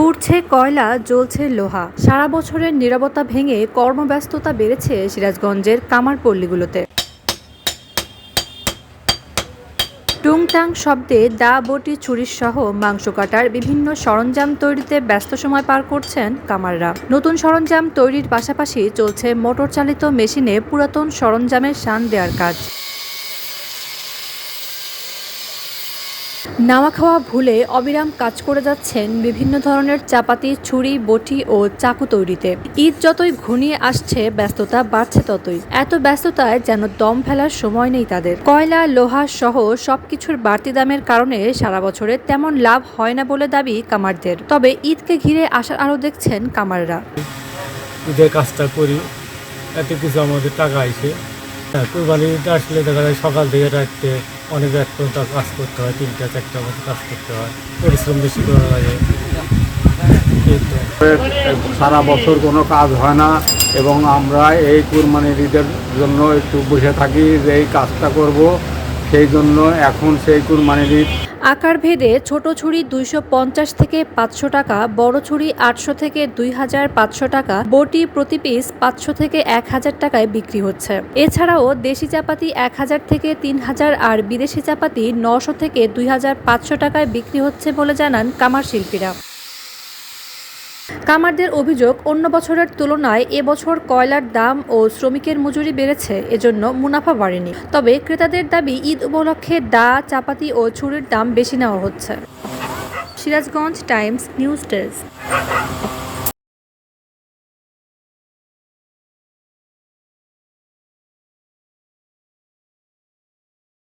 পুড়ছে কয়লা, জ্বলছে লোহা। সারা বছরের নীরবতা ভেঙে কর্মব্যস্ততা বেড়েছে সিরাজগঞ্জের কামারপল্লীগুলোতে টুংটাং শব্দে দা বটি ছুরির সহ মাংস কাটার বিভিন্ন সরঞ্জাম তৈরিতে ব্যস্ত সময় পার করছেন কামাররা। নতুন সরঞ্জাম তৈরির পাশাপাশি চলছে মোটর চালিত মেশিনে পুরাতন সরঞ্জামের শান দেওয়ার কাজ। নাওয়া খাওয়া ভুলে অবিরাম কাজ করে যাচ্ছেন বিভিন্ন ধরনের চাপাতি, ছুরি, বটি ও চাকু তৈরিতে। ঈদ যতই ঘনিয়ে আসছে, ব্যস্ততা বাড়ছে ততই। এত ব্যস্ততায় যেন দম ফেলার সময় নেই তাদের। কয়লা, লোহা সহ সবকিছুর বাড়তি দামের কারণে সারা বছরে তেমন লাভ হয় না বলে দাবি কামারদের। তবে ঈদকে ঘিরে আসার আরও দেখছেন কামাররা। ঈদের কাজটা করি, এত কিছু আমাদের টাকা আইছে। হ্যাঁ কোরবানি আসলে দেখা যায় সকাল থেকে রাখতে অনেক রাত পর্যন্ত কাজ করতে হয়, তিনটা চারটা মতো কাজ করতে হয়। পরিশ্রম বেশি করা লাগে। সারা বছর কোনো কাজ হয় না এবং আমরা এই কুরবানির ঈদের জন্য একটু বসে থাকি যে এই কাজটা করব। সেই জন্য এখন সেই কুরবানির ঈদ আকার ভেদে ছোট ছুরি দুইশো পঞ্চাশ থেকে পাঁচশো টাকা, বড় ছুরি আটশো থেকে দুই হাজার পাঁচশো টাকা, বটি প্রতি পিস পাঁচশো থেকে এক হাজার টাকায় বিক্রি হচ্ছে। এছাড়াও দেশি চাপাতি এক হাজার থেকে তিন হাজার আর বিদেশি চাপাতি নশো থেকে দুই হাজার পাঁচশো টাকায় বিক্রি হচ্ছে বলে জানান কামার শিল্পীরা কামারদের অভিযোগ, অন্য বছরের তুলনায় এবছর কয়লার দাম ও শ্রমিকের মজুরি বেড়েছে, এজন্য মুনাফা বাড়েনি। তবে ক্রেতাদের দাবি, ঈদ উপলক্ষে দা, চাপাতি ও ছুরির দাম বেশি নেওয়া হচ্ছে। Sirajganj times news desk.